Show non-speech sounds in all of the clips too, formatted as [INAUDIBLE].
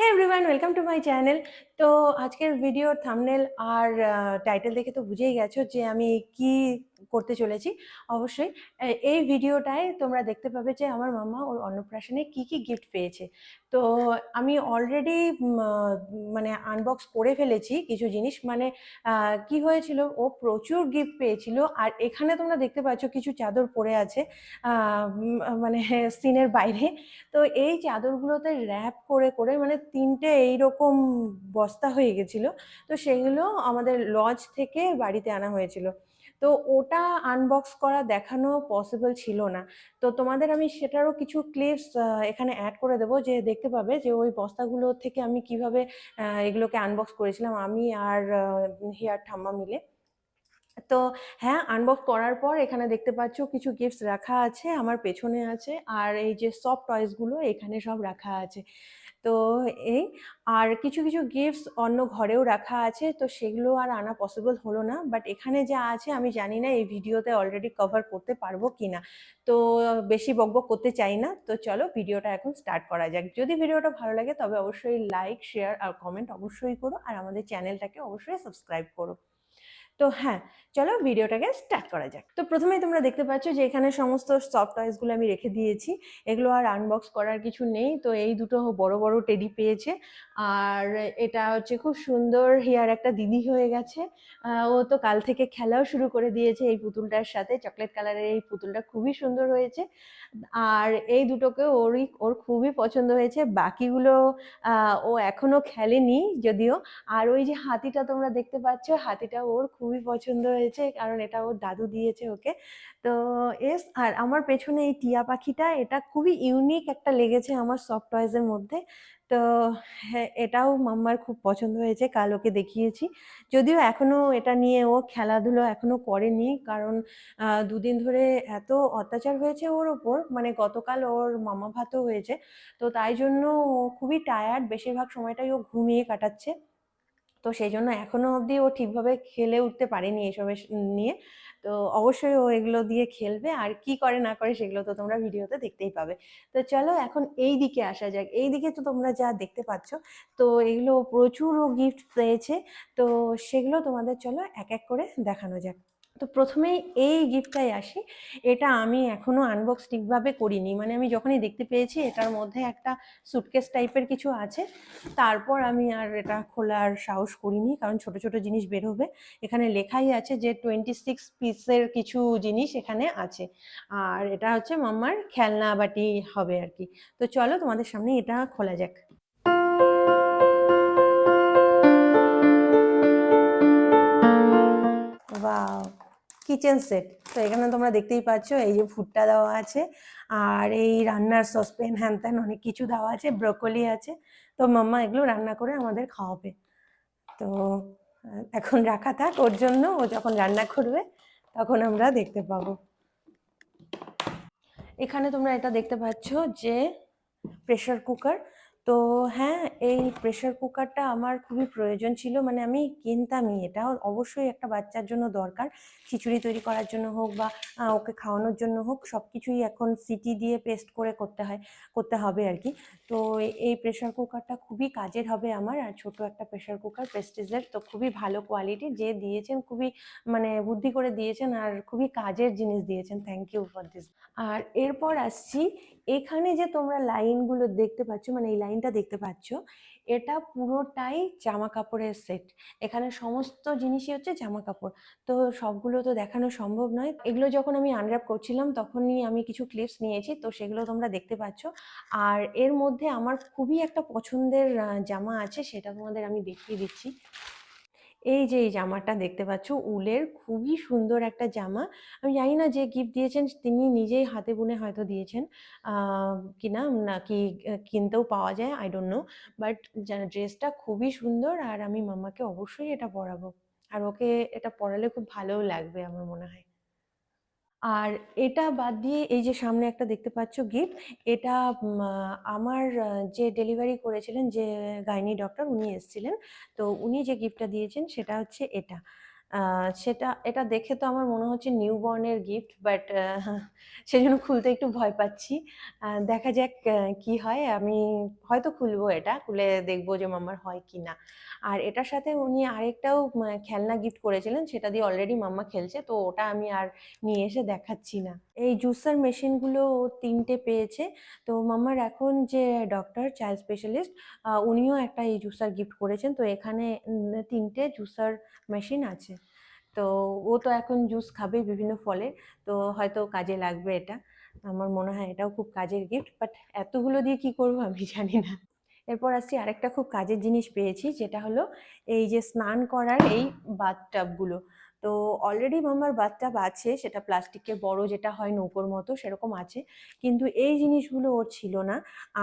Hey everyone welcome to my channel তো আজকের ভিডিওর থামনেল আর টাইটেল দেখে তো বুঝেই গেছো যে আমি কি করতে চলেছি। অবশ্যই এই ভিডিওটায় তোমরা দেখতে পাবে যে আমার মামা ওর অন্নপ্রাশনে কি কি গিফট পেয়েছে। তো আমি অলরেডি মানে আনবক্স করে ফেলেছি কিছু জিনিস। মানে কি হয়েছিল, ও প্রচুর গিফট পেয়েছিল। আর এখানে তোমরা দেখতে পাচ্ছ কিছু চাদর পড়ে আছে মানে সিনের বাইরে। তো এই চাদরগুলোতে র্যাপ করে করে মানে তিনটে এইরকম বস্তা হয়ে গেছিল। তো সেগুলো আমাদের লজ থেকে বাড়িতে আনা হয়েছিল। তো ওটা আনবক্স করা দেখানো পসিবল ছিল না। তো তোমাদের আমি সেটারও কিছু ক্লিপস এখানে অ্যাড করে দেবো যে দেখতে পাবে যে ওই বস্তাগুলো থেকে আমি কীভাবে এগুলোকে আনবক্স করেছিলাম। আমি আর হিয়ার ঠাম্মা মিলে। তো হ্যাঁ আনবক্স করার পর এখানে দেখতে পাচ্ছ কিছু গিফটস রাখা আছে, আমার পেছনে আছে আর এই যে সফট টয়েসগুলো এখানে সব রাখা আছে। তো এই আর কিছু কিছু গিফটস অন্য ঘরেও রাখা আছে, তো সেগুলো আর আনা পসিবল হলো না। বাট এখানে যা আছে আমি জানি না এই ভিডিওতে অলরেডি কভার করতে পারব কি না তো বেশি বকবক করতে চাই না। তো চলো ভিডিওটা এখন স্টার্ট করা যাক। যদি ভিডিওটা ভালো লাগে তবে অবশ্যই লাইক শেয়ার আর কমেন্ট অবশ্যই করো। আর আমাদের চ্যানেলটাকে অবশ্যই সাবস্ক্রাইব করো। তো হ্যাঁ চলো ভিডিওটাকে স্টার্ট করা যাক। তো প্রথমেই তোমরা দেখতে পাচ্ছ যে এখানে সমস্ত সফট টয়েসগুলো আমি রেখে দিয়েছি। এগুলো আর আনবক্স করার কিছু নেই। তো এই দুটো বড় বড় টেডি পেয়েছে। আর এটা হচ্ছে খুব সুন্দর হিয়ার একটা দিদি হয়ে গেছে। ও তো কাল থেকে খেলাও শুরু করে দিয়েছে এই পুতুলটার সাথে। চকলেট কালারের এই পুতুলটা খুবই সুন্দর হয়েছে। আর এই দুটোকে ওরই, ওর খুবই পছন্দ হয়েছে। বাকিগুলো ও এখনও খেলেনি যদিও। আর ওই যে হাতিটা তোমরা দেখতে পাচ্ছ, হাতিটা ওর খুবই পছন্দ হয়েছে, কারণ এটা ওর দাদু দিয়েছে ওকে। তো এস আর আমার পেছনে এই টিয়া পাখিটা, এটা খুবই ইউনিক একটা লেগেছে আমার সফট টয়েজের মধ্যে। তো হ্যাঁ এটাও মাম্মার খুব পছন্দ হয়েছে, কাল ওকে দেখিয়েছি। যদিও এখনও এটা নিয়ে ও খেলাধুলো এখনও করেনি, কারণ দুদিন ধরে এত অত্যাচার হয়েছে ওর ওপর মানে গতকাল ওর মামা ভাতও হয়েছে। তো তাই জন্য ও খুবই টায়ার্ড বেশিরভাগ সময়টাই ও ঘুমিয়ে কাটাচ্ছে। তো সেই জন্য এখনও অবধি ও ঠিকভাবে খেলে উঠতে পারেনি এসবের নিয়ে। তো অবশ্যই ও এগুলো দিয়ে খেলবে। আর কি করে না করে সেগুলো তো তোমরা ভিডিওতে দেখতেই পাবে। তো চলো এখন এই দিকে আসা যাক। এই দিকে তো তোমরা যা দেখতে পাচ্ছ, তো এগুলো প্রচুর ও গিফট পেয়েছে। তো সেগুলো তোমাদের চলো এক এক করে দেখানো যাক। তো প্রথমেই এই গিফটটাই আসি। এটা আমি এখনও আনবক্স ঠিকভাবে করিনি। মানে আমি যখনই দেখতে পেয়েছি, এটার মধ্যে একটা সুটকেস টাইপের কিছু আছে। তারপর আমি আর এটা খোলার সাহস করিনি, কারণ ছোট ছোট জিনিস বের হবে। এখানে লেখাই আছে যে টোয়েন্টি সিক্স পিসের কিছু জিনিস এখানে আছে। আর এটা হচ্ছে মাম্মার খেলনা বাটি হবে আর কি। তো চলো তোমাদের সামনে এটা খোলা যাক। ওয়াও! কিচেন সেট তো এখানে তোমরা দেখতেই পাচ্ছ, এই যে ফুটটা দেওয়া আছে, আর এই রান্নার সসপ্যান হ্যান ত্যান অনেক কিছু দেওয়া আছে ব্রকলি আছে। তো মাম্মা এগুলো রান্না করে আমাদের খাওয়াবে। তো এখন রাখা থাক, ওর জন্য ও যখন রান্না করবে, তখন আমরা দেখতে পাবো। এখানে তোমরা এটা দেখতে পাচ্ছ যে প্রেশার কুকার তো হ্যাঁ এই প্রেশার কুকারটা আমার খুবই প্রয়োজন ছিল। মানে আমি কিনতামই, এটা অবশ্যই একটা বাচ্চার জন্য দরকার। খিচুড়ি তৈরি করার জন্য হোক বা ওকে খাওয়ানোর জন্য হোক সব কিছুই এখন সিটি দিয়ে পেস্ট করে করতে হয়, করতে হবে আর কি। তো এই প্রেশার কুকারটা খুবই কাজের হবে আমার, আর ছোট একটা প্রেশার কুকার প্রেস্টিজের তো খুবই ভালো কোয়ালিটি যে দিয়েছেন, খুবই মানে বুদ্ধি করে দিয়েছেন, আর খুবই কাজের জিনিস দিয়েছেন। থ্যাংক ইউ ফর দিস আর এরপর আসছি এখানে যে তোমরা লাইনগুলো দেখতে পাচ্ছ মানে এই লাইনটা দেখতে পাচ্ছ, এটা পুরোটাই জামা কাপড়ের সেট। এখানে সমস্ত জিনিসই হচ্ছে জামা কাপড় তো সবগুলো তো দেখানো সম্ভব নয়। এগুলো যখন আমি আনর্যাপ করছিলাম, তখনই আমি কিছু ক্লিপস নিয়েছি, তো সেগুলো তোমরা দেখতে পাচ্ছ। আর এর মধ্যে আমার খুবই একটা পছন্দের জামা আছে, সেটা তোমাদের আমি দেখিয়ে দিচ্ছি। এই যে, এই জামাটা দেখতে পাচ্ছ, উলের খুবই সুন্দর একটা জামা। আমি জানি না যে গিফট দিয়েছেন, তিনি নিজেই হাতে বুনে হয়তো দিয়েছেন। কিনা নাকি কিনতেও পাওয়া যায় আই ডোন্ট নো বাট ড্রেসটা খুবই সুন্দর আর আমি মামাকে অবশ্যই এটা পরাবো। আর ওকে এটা পরালে খুব ভালোও লাগবে, আমার মনে হয়। আর এটা বাদ দিয়ে এই যে সামনে একটা দেখতে পাচ্ছ গিফট, এটা আমার যে ডেলিভারি করেছিলেন যে গাইনি ডক্টর, উনি এসছিলেন। তো উনি যে গিফটটা দিয়েছেন সেটা হচ্ছে এটা। সেটা, এটা দেখে তো আমার মনে হচ্ছে নিউ বর্নের গিফট বাট সেজন্য খুলতে একটু ভয় পাচ্ছি। দেখা যাক কি হয়। আমি হয়তো খুলবো এটা, খুলে দেখব যে মাম্মার হয় কি না। আর এটার সাথে উনি আরেকটাও খেলনা গিফট করেছিলেন, সেটা দিয়ে অলরেডি মাম্মা খেলছে, তো ওটা আমি আর নিয়ে এসে দেখাচ্ছি না। এই জুসার মেশিনগুলো তিনটে পেয়েছে। তো মামার এখন যে ডক্টর চাইল্ড স্পেশালিস্ট উনিও একটা এই জুসার গিফট করেছেন। তো এখানে তিনটে জুসার মেশিন আছে। তো ও তো এখন জুস খাবে বিভিন্ন ফলের তো হয়তো কাজে লাগবে এটা। আমার মনে হয় এটাও খুব কাজের গিফট বাট এতগুলো দিয়ে কি করব আমি জানি না। এরপর আসছি আরেকটা খুব কাজের জিনিস পেয়েছি, যেটা হলো এই যে স্নান করার এই বাথটাবগুলো তো অলরেডি আমার বাথটাব আছে, সেটা প্লাস্টিকের বড় যেটা হয় নৌকোর মতো সেরকম আছে। কিন্তু এই জিনিসগুলো ওর ছিল না।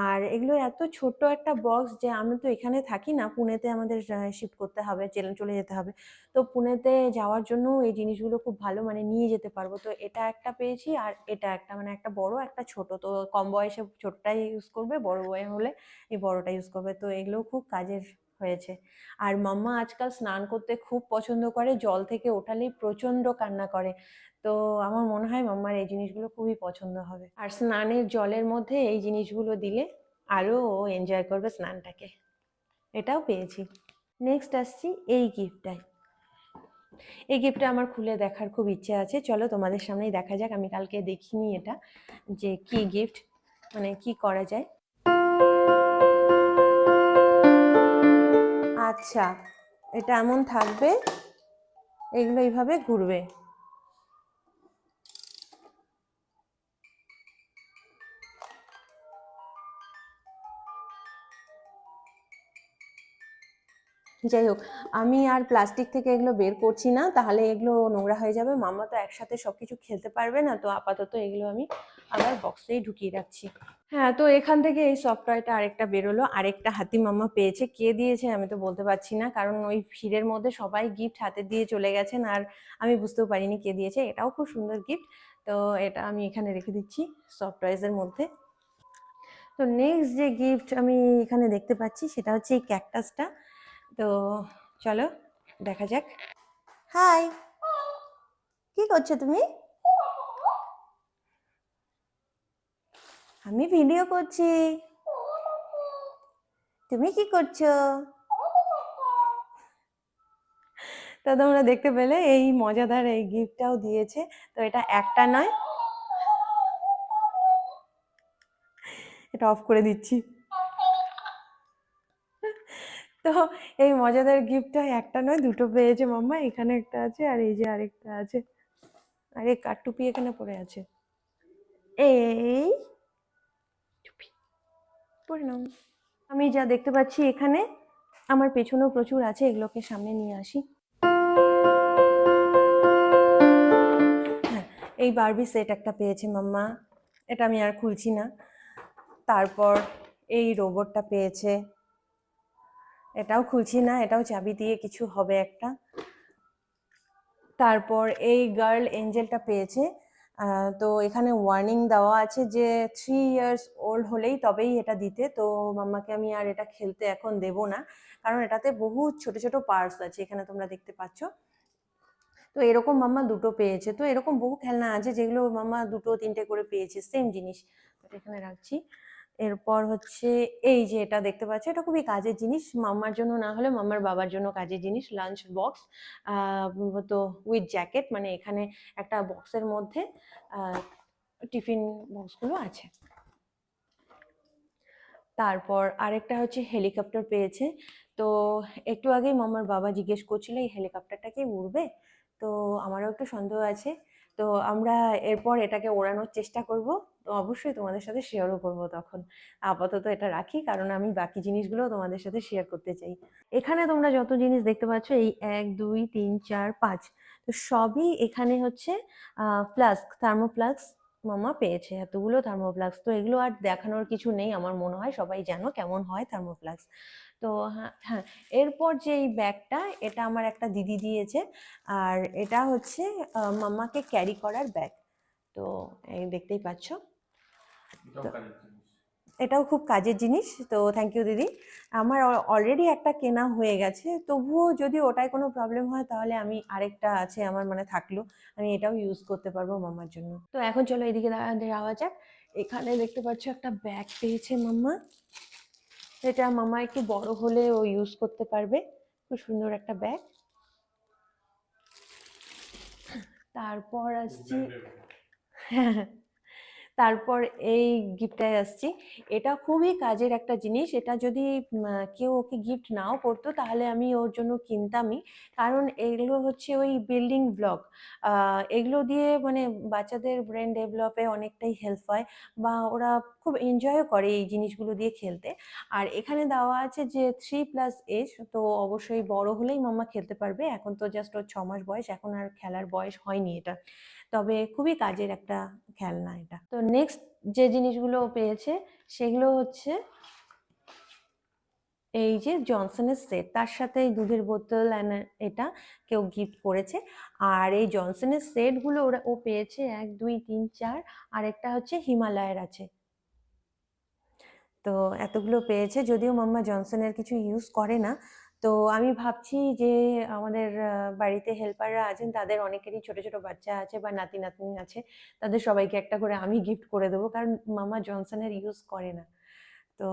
আর এগুলো এত ছোট্ট একটা বক্স যে আমি তো এখানে থাকি না, পুনেতে আমাদের শিফট করতে হবে চলে চলে যেতে হবে। তো পুনেতে যাওয়ার জন্য এই জিনিসগুলো খুব ভালো মানে নিয়ে যেতে পারব। তো এটা একটা পেয়েছি আর এটা একটা মানে একটা বড়, একটা ছোট। তো কম বয়সে ছোটটাই ইউজ করবে, বড় বয়স হলে এই বড়টা ইউজ করবে। তো এগুলো খুব কাজের হয়েছে। আর মাম্মা আজকাল স্নান করতে খুব পছন্দ করে, জল থেকে ওঠালেই প্রচণ্ড কান্না করে। তো আমার মনে হয় মাম্মার এই জিনিসগুলো খুবই পছন্দ হবে। আর স্নানের জলের মধ্যে এই জিনিসগুলো দিলে আরও ও এনজয় করবে স্নানটাকে। এটাও পেয়েছি। নেক্সট আসছি এই গিফটটায় এই গিফটটা আমার খুলে দেখার খুব ইচ্ছে আছে। চলো তোমাদের সামনেই দেখা যাক, আমি কালকে দেখিনি এটা যে কি গিফট মানে কি করা যায়। আচ্ছা এটা এমন থাকবে, এগুলো এইভাবে ঘুরবে। যাই হোক, আমি আর প্লাস্টিক থেকে এগুলো বের করছি না, তাহলে এগুলো নোংরা হয়ে যাবে। মামা তো একসাথে সবকিছু খেলতে পারবে না, তো আপাতত এগুলো আমি আবার বক্সেই ঢুকিয়ে রাখছি। হ্যাঁ তো এখান থেকে এই সফটওয়্যারটা আরেকটা বেরোলো। আরেকটা হাতি মামা পেয়েছে। কে দিয়েছে আমি তো বলতে পারছি না। কারণ ওই ভিড়ের মধ্যে সবাই গিফট হাতে দিয়ে চলে গেছেন আর আমি বুঝতেও পারিনি কে দিয়েছে। এটাও খুব সুন্দর গিফট তো এটা আমি এখানে রেখে দিচ্ছি সফটওয়্যারের মধ্যে। তো নেক্সট যে গিফট আমি এখানে দেখতে পাচ্ছি সেটা হচ্ছে এই ক্যাকটাসটা তো চলো দেখা যাক। হাই কি করছ তুমি? আমি ভিডিও করছি। তুমি কি করছ? তো তোমরা দেখতে পেলে, এই মজাদার এই গিফটটাও দিয়েছে। তো এটা একটা নয়। এটা অফ করে দিচ্ছি। তো এই মজাদার গিফটটা একটা নয়, দুটো পেয়েছে মাম্মা, এখানে একটা আছে আর এই যে আরেকটা আছে। আর এই কাঠটুপি এখানে পড়ে আছে? এই পরে নাও আমি যা দেখতে পাচ্ছি এখানে, আমার পেছনেও প্রচুর আছে, এগুলোকে সামনে নিয়ে আসি। হ্যাঁ এই বারবি সেট একটা পেয়েছে মাম্মা। এটা আমি আর খুলছি না। তারপর এই রোবটটা পেয়েছে। এটাও খুলছি না, এটাও চাবি দিয়ে কিছু হবে একটা। তারপর এই গার্ল এঞ্জেলটা পেয়েছে। তো এখানে ওয়ার্নিং দেওয়া আছে যে থ্রি ইয়ার্স ওল্ড হলেই তবেই এটা দিতে। তো মাম্মাকে আমি আর এটা খেলতে এখন দেব না, কারণ এটাতে বহু ছোট ছোট পার্টস আছে, এখানে তোমরা দেখতে পাচ্ছ। তো এরকম মাম্মা দুটো পেয়েছে। তো এরকম বহু খেলনা আছে যেগুলো মাম্মা দুটো, তিনটে করে পেয়েছে সেম জিনিস। এখানে রাখছি। এরপর হচ্ছে এই যে এটা দেখতে পাচ্ছ এটা খুবই কাজের জিনিস। মাম্মার জন্য না হলে মাম্মার বাবার জন্য কাজের জিনিস লাঞ্চ বক্স তো উইথ জ্যাকেট মানে এখানে একটা বক্সের মধ্যে টিফিন বক্সগুলো আছে। তারপর আরেকটা হচ্ছে হেলিকপ্টার পেয়েছে। তো একটু আগেই মামার বাবা জিজ্ঞেস করছিল, এই হেলিকপ্টারটা কি উড়বে? তো আমারও একটু সন্দেহ আছে। তো আমরা এরপর এটাকে ওড়ানোর চেষ্টা করব। তো অবশ্যই তোমাদের সাথে শেয়ারও করব তখন। আপাতত এটা রাখি কারণ আমি বাকি জিনিসগুলো তোমাদের সাথে শেয়ার করতে চাই। এখানে তোমরা যত জিনিস দেখতে পাচ্ছ এই এক দুই তিন চার পাঁচ তো সবই এখানে হচ্ছে ফ্লাস্ক থার্মোফ্লাস্ক মামা পেয়েছে। এতগুলো থার্মোফ্লাক্স তো এগুলো আর দেখানোর কিছু নেই আমার মনে হয় সবাই জানো কেমন হয় থার্মোফ্লাক্স তো হ্যাঁ হ্যাঁ এরপর যে এই ব্যাগটা এটা আমার একটা দিদি দিয়েছে আর এটা হচ্ছে আহ, মাম্মাকে ক্যারি করার ব্যাগ। তো এই দেখতেই পাচ্ছ। এটাও খুব কাজের জিনিস তো থ্যাংক ইউ দিদি। আমার অলরেডি একটা কেনা হয়ে গেছে তবুও যদি ওটায় কোনো প্রবলেম হয় তাহলে আমি আরেকটা আছে আমার মানে থাকল আমি এটাও ইউজ করতে পারব মাম্মার জন্য। তো এখন চলো এদিকে যাওয়া যাক। এখানে দেখতে পাচ্ছ একটা ব্যাগ পেয়েছে মাম্মা। এটা মামা একটু বড় হলে ও ইউজ করতে পারবে খুব সুন্দর একটা ব্যাগ তারপর আসছি [LAUGHS] তারপর এই গিফটটায় আসছি। এটা খুবই কাজের একটা জিনিস। এটা যদি কেউ ওকে গিফট নাও করতো, তাহলে আমি ওর জন্য কিনতামই। কারণ এগুলো হচ্ছে ওই বিল্ডিং ব্লক এগুলো দিয়ে মানে বাচ্চাদের ব্রেন ডেভেলপে অনেকটাই হেল্প হয় বা ওরা খুব এনজয়ও করে এই জিনিসগুলো দিয়ে খেলতে। আর এখানে দেওয়া আছে যে থ্রি প্লাস এজ তো অবশ্যই বড় হলেই মাম্মা খেলতে পারবে। এখন তো জাস্ট ওর ছ মাস বয়স, এখন আর খেলার বয়স হয়নি এটা। তবে খুবই কাজের একটা খেলনা এটা। তো নেক্সট যে জিনিসগুলো পেয়েছে, সেগুলো হচ্ছে এই যে জনসনের সেট। তার সাথে দুধের বোতল এটা কেউ গিফট করেছে। আর এই জনসনের সেটগুলো ওরা, ও পেয়েছে এক, দুই, তিন, চার, আর একটা হচ্ছে হিমালয়ের আছে। তো এতগুলো পেয়েছে, যদিও মাম্মা জনসনের কিছু ইউজ করে না তো আমি ভাবছি যে আমাদের বাড়িতে হেল্পাররা আছেন, তাদের অনেকেরই ছোট ছোট বাচ্চা আছে বা নাতি, নাতনি আছে, তাদের সবাইকে একটা করে আমি গিফট করে দেবো, কারণ মামা জনসনের ইউজ করে না। তো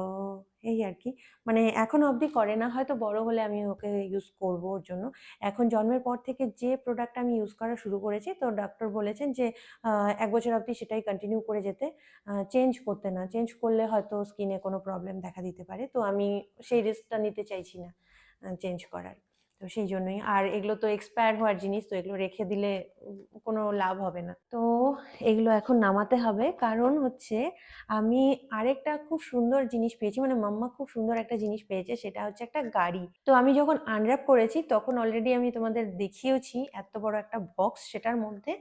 এই আর কি। মানে এখন অবধি করে না, হয়তো বড় হলে আমি ওকে ইউজ করব ওর জন্য। এখন জন্মের পর থেকে যে প্রোডাক্ট আমি ইউজ করা শুরু করেছি, তো ডক্টর বলেছেন যে এক বছর অবধি সেটাই কন্টিনিউ করে যেতে চেঞ্জ করতে না। চেঞ্জ করলে হয়তো স্কিনে কোনো প্রবলেম দেখা দিতে পারে। তো আমি সেই রিস্কটা নিতে চাইছি না। চেঞ্জ করার। তো সেই জন্যই। আর এগুলো তো এক্সপায়ার হওয়ার জিনিস, তো এগুলো রেখে দিলে কোনো লাভ হবে না। তো এগুলো এখন নামাতে হবে। কারণ হচ্ছে আমি আরেকটা খুব সুন্দর জিনিস পেয়েছি মানে মাম্মা খুব সুন্দর একটা জিনিস পেয়েছে, সেটা হচ্ছে একটা গাড়ি। তো আমি যখন আনর্যাপ করেছি, তখন অলরেডি আমি তোমাদের দেখিয়েওছি এত বড় একটা বক্স সেটার মধ্যে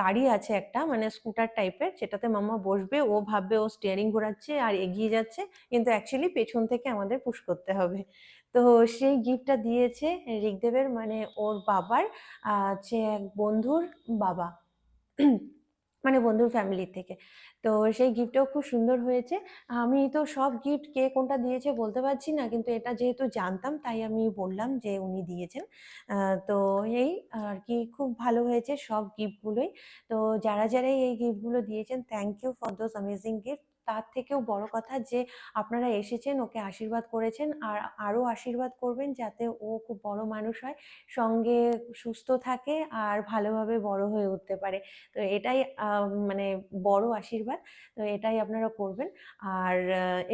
গাড়ি আছে একটা মানে স্কুটার টাইপের সেটাতে মাম্মা বসবে, ও ভাববে, ও স্টিয়ারিং ঘোরাচ্ছে, আর এগিয়ে যাচ্ছে। কিন্তু অ্যাকচুয়ালি পেছন থেকে আমাদের পুশ করতে হবে। তো সেই গিফটটা দিয়েছে ঋগদেবের মানে ওর বাবার আহ, এক বন্ধুর বাবা মানে বন্ধুর ফ্যামিলি থেকে। তো সেই গিফটটাও খুব সুন্দর হয়েছে। আমি তো সব গিফট কে কোনটা দিয়েছে বলতে পারছি না কিন্তু এটা যেহেতু জানতাম তাই আমি বললাম যে উনি দিয়েছেন। তো এই আর কি খুব ভালো হয়েছে সব গিফটগুলোই তো যারা যারাই এই গিফটগুলো দিয়েছেন thank you for those amazing gift তার থেকেও বড় কথা যে আপনারা এসেছেন, ওকে আশীর্বাদ করেছেন আর আরও আশীর্বাদ করবেন যাতে ও খুব বড় মানুষ হয়, সঙ্গে সুস্থ থাকে আর ভালোভাবে বড় হয়ে উঠতে পারে। তো এটাই মানে বড় আশীর্বাদ। তো এটাই আপনারা করবেন। আর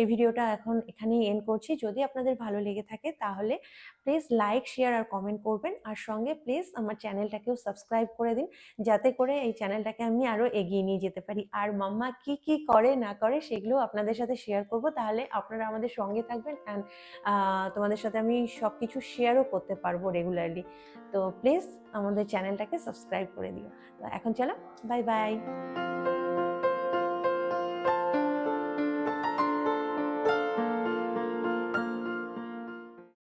এই ভিডিওটা এখন এখানেই এন্ড করছি। যদি আপনাদের ভালো লেগে থাকে তাহলে প্লিজ লাইক শেয়ার আর কমেন্ট করবেন। আর সঙ্গে প্লিজ আমার চ্যানেলটাকেও সাবস্ক্রাইব করে দিন। যাতে করে এই চ্যানেলটাকে আমি আরও এগিয়ে নিয়ে যেতে পারি। আর মাম্মা কি কি করে না করে সেগুলো আপনাদের সাথে শেয়ার করব। তাহলে আপনারা আমাদের সঙ্গে থাকবেন অ্যান্ড তোমাদের সাথে আমি সব কিছু শেয়ারও করতে পারব রেগুলারলি তো প্লিজ আমাদের চ্যানেলটাকে সাবস্ক্রাইব করে দিও। তো এখন চলো বাই বাই